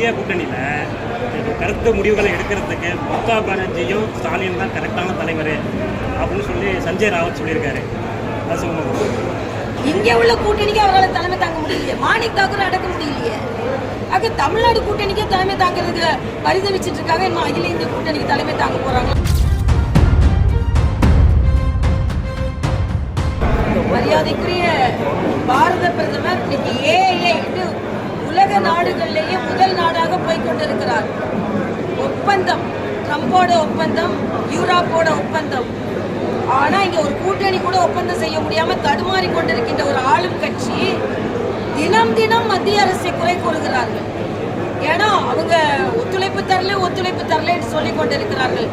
India கூட்டணியில் கருத்து முடிவுகளை எடுக்கிறதுக்கு மம்தா பானர்ஜியும் ஸ்டாலின் தான் கரெக்டான தலைவர் அப்படின்னு சொல்லி சஞ்சய் ராவத் சொல்லியிருக்காரு. அது சொல்லுங்க. இங்கே உள்ள கூட்டணிக்கு அவர்களால் தலைமை தாங்க முடியலையே. மாணிக் தாக்கூர் அடக்க முடியலையே. ஆக தமிழ்நாடு கூட்டணிக்கே தலைமை தாங்கிறதுக்கு பரிதவிச்சிட்டு இருக்காங்க இன்னும் அகில இந்திய கூட்டணிக்கு தலைமை தாங்க போறாங்க. மரியாதைக்குரிய பாரத பிரதமர் இன்னைக்கு கொண்டிருக்கிறார். ஒப்பந்தம். ட்ரம்போட ஒப்பந்தம் யூரோப்போட ஒப்பந்தம். ஆனா இங்க ஒரு கூட்டணி கூட ஒப்பந்தம் செய்ய முடியாம தடுமாறி கொண்டிருக்கின்ற ஒரு ஆளும் கட்சி தினம் தினம் மத்திய அரசை குறை கூறுகிறார்கள். ஏன்னா அவங்க ஒத்துழைப்பு தரல ஒத்துழைப்பு தரலன்னு சொல்லிக் கொண்டிருக்கிறார்கள்.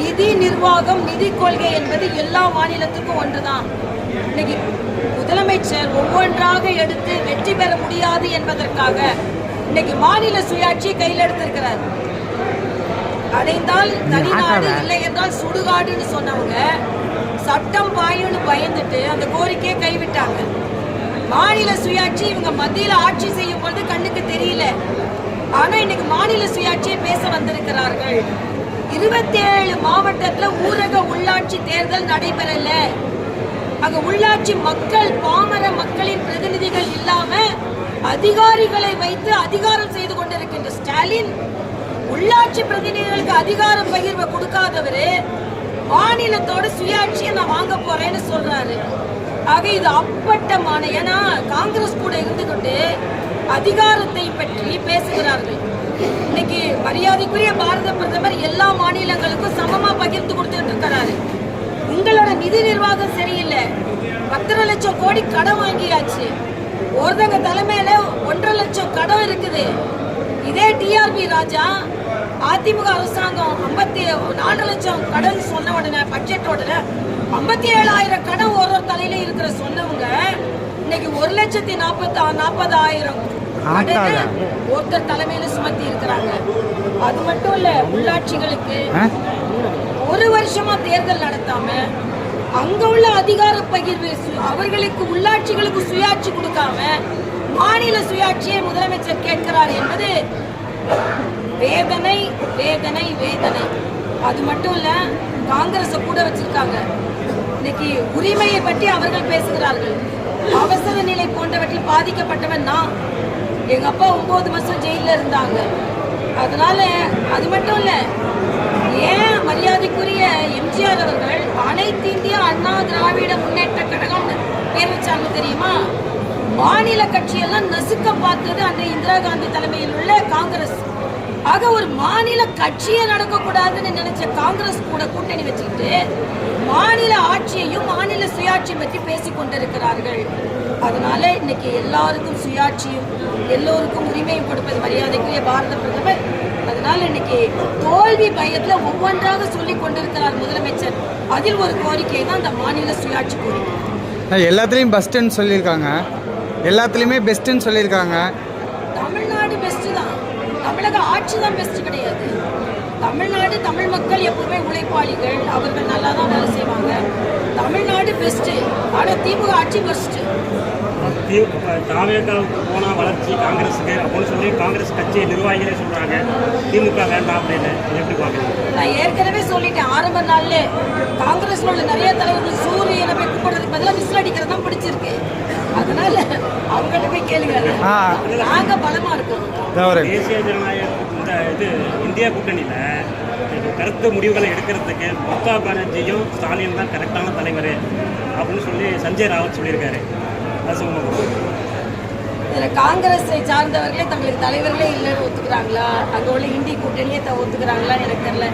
நிதி நிர்வாகம் நிதி கொள்கை என்பது எல்லா மாநிலத்துக்கும் ஒன்றுதான். இன்னைக்கு முதலமைச்சர் ஒவ்வொன்றாக எடுத்து வெற்றி பெற முடியாது என்பதற்காக இன்னைக்கு மாநில சுயாட்சியை கையில் எடுத்திருக்கிறார். அடைந்தால் தனிநாடு இல்லை என்றால் சுடுகாடுன்னு சொன்னவங்க சட்டம் பாயும்னு பயந்துட்டு அந்த கோரிக்கையை கைவிட்டாங்க. மாநில சுயாட்சி இவங்க மத்தியில ஆட்சி செய்யும் பொழுது கண்ணுக்கு தெரியல. ஆனா இன்னைக்கு மாநில சுயாட்சியை பேச வந்திருக்கிறார்கள். இருபத்தி ஏழு மாவட்டத்துல ஊரக உள்ளாட்சி தேர்தல் நடைபெறல. அங்க உள்ளாட்சி மக்கள் பாமர மக்களின் பிரதிநிதிகள் இல்லாம அதிகாரிகளை வைத்து அதிகாரம் செய்து கொண்டிருக்கின்ற ஸ்டாலின் உள்ளாட்சி பிரதிநிதிகளுக்கு அதிகாரம் பகிர்வை கொடுக்காதவரு. மாநிலத்தோட சுயாட்சியை நான் வாங்க போறேன்னு சொல்றாரு. ஆக இது அப்பட்டமான ஏன்னா காங்கிரஸ் கூட இருந்துகிட்டு அதிகாரத்தை பற்றி பேசுகிறார்கள். இன்னைக்கு மரியாதைக்குரிய பாரத பிரதமர் எல்லா மாநிலங்களுக்கும் சமமா பகிர்ந்து கொடுத்துட்டு இருக்கிறாரு. உங்களோட நிதி நிர்வாகம் சரியில்லை. பத்தரை லட்சம் கோடி கடன் வாங்கியாச்சு. ஒருத்தங்க தலைமையில ஒன்றரை லட்சம் கடன் இருக்குது. இதே டிஆர்பி ராஜா அதிமுக அரசாங்கம் ஐம்பத்தி நாலு லட்சம் கடன் சொன்ன உடனே பட்ஜெட்டோட ஐம்பத்தி ஏழாயிரம் கடன் ஒரு ஒரு தலையில இருக்கிற சொன்னவங்க இன்னைக்கு ஒரு லட்சத்தி நாற்பத்தி நாற்பதாயிரம் ஒருத்தர் தலைமையில சுமத்தி இருக்கிறாங்க. அது மட்டும் இல்ல உள்ளாட்சிகளுக்கு ஒரு வருஷமா தேர்தல் நடத்தாம அங்க உள்ள அதிகார பகிர்வு அவர்களுக்கு உள்ளாட்சிகளுக்கு சுயாட்சி கொடுக்காம மாநில சுயாட்சியை முதலமைச்சர் கேட்கிறார் என்பது வேதனை வேதனை வேதனை. அது மட்டும் இல்ல காங்கிரஸை கூட வச்சிருக்காங்க. இன்னைக்கு உரிமையை பற்றி அவர்கள் பேசுகிறார்கள். அவசர நிலை போன்றவற்றில் பாதிக்கப்பட்டவன் நான். எங்க அப்பா ஒன்பது மாசம் ஜெயில இருந்தாங்க. அதனால அது மட்டும் இல்ல ஏன் மரியாதைக்குரிய எம்ஜி அனைத்து இந்திய அண்ணா திராவிட முன்னேற்ற கழகம் பேர் வச்சாங்க தெரியுமா? மாநில கட்சியெல்லாம் நசுக்க பார்த்தது அன்றைய இந்திரா காந்தி தலைமையில் உள்ள காங்கிரஸ். ஆக ஒரு மாநில கட்சியே நடக்கக்கூடாதுன்னு நினைச்ச காங்கிரஸ் கூட கூட்டணி வச்சுக்கிட்டு மாநில ஆட்சியையும் மாநில சுயாட்சியை பற்றி பேசி கொண்டிருக்கிறார்கள். அதனால இன்னைக்கு எல்லாருக்கும் சுயாட்சியும் எல்லோருக்கும் உரிமையும் கொடுப்பது மரியாதைக்குரிய பாரத பிரதமர் அதனால இன்னைக்கு தோல்வி பயத்துல ஒவ்வொன்றாக சொல்லிக் கொண்டிருக்கிறார் முதலமைச்சர். அதில் ஒரு கோரிக்கை தான் அந்த மாநில சுயாட்சி கோரிக்கை. எல்லாத்துலேயும் பெஸ்ட்டுன்னு சொல்லியிருக்காங்க. எல்லாத்துலேயுமே பெஸ்ட்டுன்னு சொல்லியிருக்காங்க. தமிழ்நாடு பெஸ்ட் தான். தமிழக ஆட்சி தான் பெஸ்ட் கிடையாது. தமிழ்நாடு தமிழ் மக்கள் எப்பவுமே உழைப்பாளிகள். அவர்கள் நல்லா தான் வேலை செய்வாங்க. தமிழ்நாடு பெஸ்ட் ஆனா திமுக ஆட்சி பெஸ்ட் தாவேக்காவுக்கு போனால் வளர்ச்சி காங்கிரஸுக்கு அப்படின்னு சொல்லி காங்கிரஸ் கட்சி நிர்வாகிகளே சொல்கிறாங்க திமுக வேண்டாம் அப்படின்னு எப்படி பார்க்குறீங்க நான் ஏற்கனவே சொல்லிட்டேன் ஆரம்ப நாள்ல காங்கிரஸ்ல உள்ள நிறைய தலைவர்கள் சூரியனை போய் கூப்பிடுறதுக்கு பதிலாக விசில் அடிக்கிறது தான் பிடிச்சிருக்கு. அதனால அவங்கள்ட்ட போய் கேளுங்க. ஆ. நாங்க பலமா இருக்கோம். தேசிய ஜனநாயக இந்த இது இந்தியா கூட்டணியில் கருத்து முடிவுகளை எடுக்கிறதுக்கு மம்தா பானர்ஜியும் ஸ்டாலின் தான் கரெக்டான தலைவர் அப்படின்னு சொல்லி சஞ்சய் ராவத் சொல்லியிருக்காரு. இதுல காங்கிரஸை சார்ந்தவர்களே தங்களுக்கு தலைவர்களே இல்லைன்னு ஒத்துக்கிறாங்களா? அங்க உள்ள இந்தி கூட்டணியே த- ஒத்துக்கிறாங்களா எனக்கு தெரியல.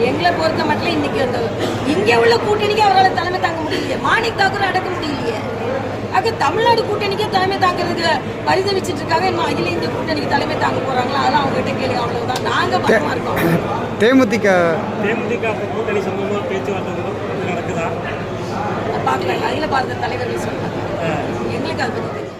எங்களை பொறுத்த மட்டும் இன்னைக்கு அந்த இங்க உள்ள கூட்டணிக்கு அவரால் தலைமை தாங்க முடியலையே. மாணிக் தாக்கூர் அடக்க முடியலையே. ஆக தமிழ்நாடு கூட்டணிக்கே தலைமை தாங்கிறதுக்கு பரிதவிச்சிட்டு இருக்காங்க இன்னும் அகில இந்திய கூட்டணிக்கு தலைமை தாங்க போறாங்களா? அதெல்லாம் அவங்ககிட்ட கேளுங்க. அவ்வளவுதான். நாங்க பலமா இருக்கோம். தேமுதிக தேமுதிக கூட்டணி சம்பந்தமாக பேச்சுவார்த்தை நடக்குதா? பார்க்கலாம் அகில பாரத தலைவர்கள் சொல்றாங்க 夢があるので。